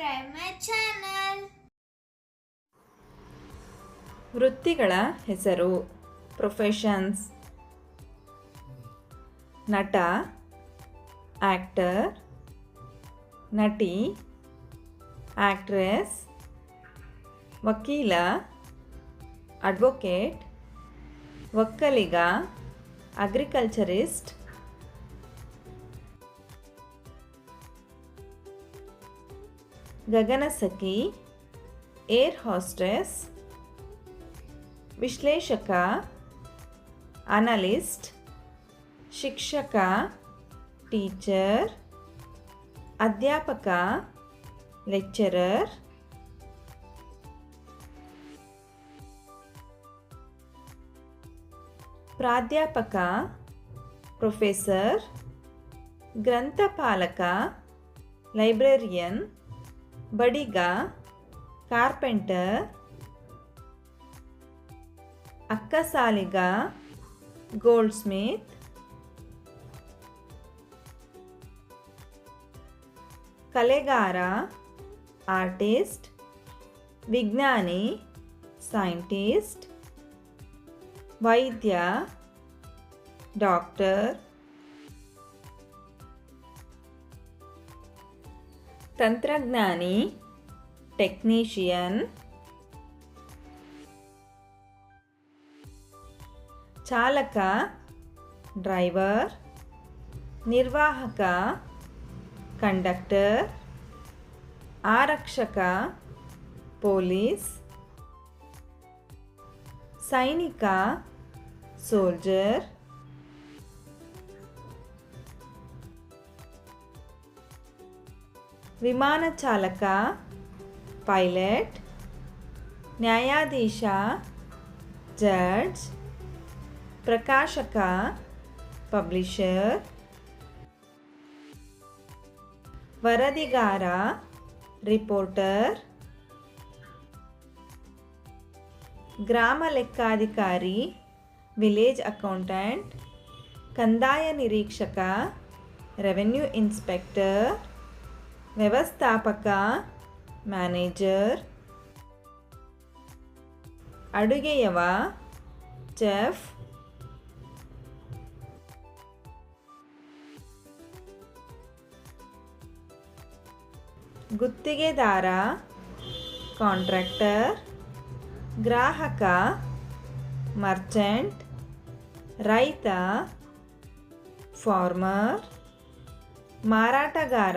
my channel. ವೃತ್ತಿಗಳ ಹೆಸರು professions ನಟ actor ನಟಿ ಆ್ಯಕ್ಟ್ರೆಸ್ ವಕೀಲ advocate Vokkaliga agriculturist ಗಗನಸಖಿ air hostess ವಿಶ್ಲೇಷಕ ಅನಲಿಸ್ಟ್ ಶಿಕ್ಷಕ ಟೀಚರ್ ಅಧ್ಯಾಪಕ ಲೆಕ್ಚರರ್ ಪ್ರಾಧ್ಯಾಪಕ professor ಗ್ರಂಥಪಾಲಕ librarian ಬಡಿಗ carpenter ಅಕ್ಕಸಾಲಿಗ gold Smith ಕಲೆಗಾರ artist ವಿಜ್ಞಾನಿ ಸೈಂಟಿಸ್ಟ್ ವೈದ್ಯ ಡಾಕ್ಟರ್ ತಂತ್ರಜ್ಞಾನಿ ಟೆಕ್ನಿಷಿಯನ್ ಚಾಲಕ ಡ್ರೈವರ್ ನಿರ್ವಾಹಕ ಕಂಡಕ್ಟರ್ ಆರಕ್ಷಕ ಪೊಲೀಸ್ ಸೈನಿಕ ಸೋಲ್ಜರ್ ವಿಮಾನ ಚಾಲಕ ಪೈಲಟ್ ನ್ಯಾಯಾಧೀಶ ಜಡ್ಜ್ ಪ್ರಕಾಶಕ ಪಬ್ಲಿಷರ್ ವರದಿಗಾರ ರಿಪೋರ್ಟರ್ ಗ್ರಾಮ ಲೆಕ್ಕಾಧಿಕಾರಿ ವಿಲೇಜ್ ಅಕೌಂಟೆಂಟ್ ಕಂದಾಯ ನಿರೀಕ್ಷಕ ರೆವೆನ್ಯೂ ಇನ್ಸ್ಪೆಕ್ಟರ್ ವ್ಯವಸ್ಥಾಪಕ ಮ್ಯಾನೇಜರ್ ಅಡುಗೆಯವ ಚೆಫ್. ಗುತ್ತಿಗೆದಾರ ಕಾಂಟ್ರಾಕ್ಟರ್ ಗ್ರಾಹಕ ಮರ್ಚೆಂಟ್ ರೈತ ಫಾರ್ಮರ್ ಮಾರಾಟಗಾರ.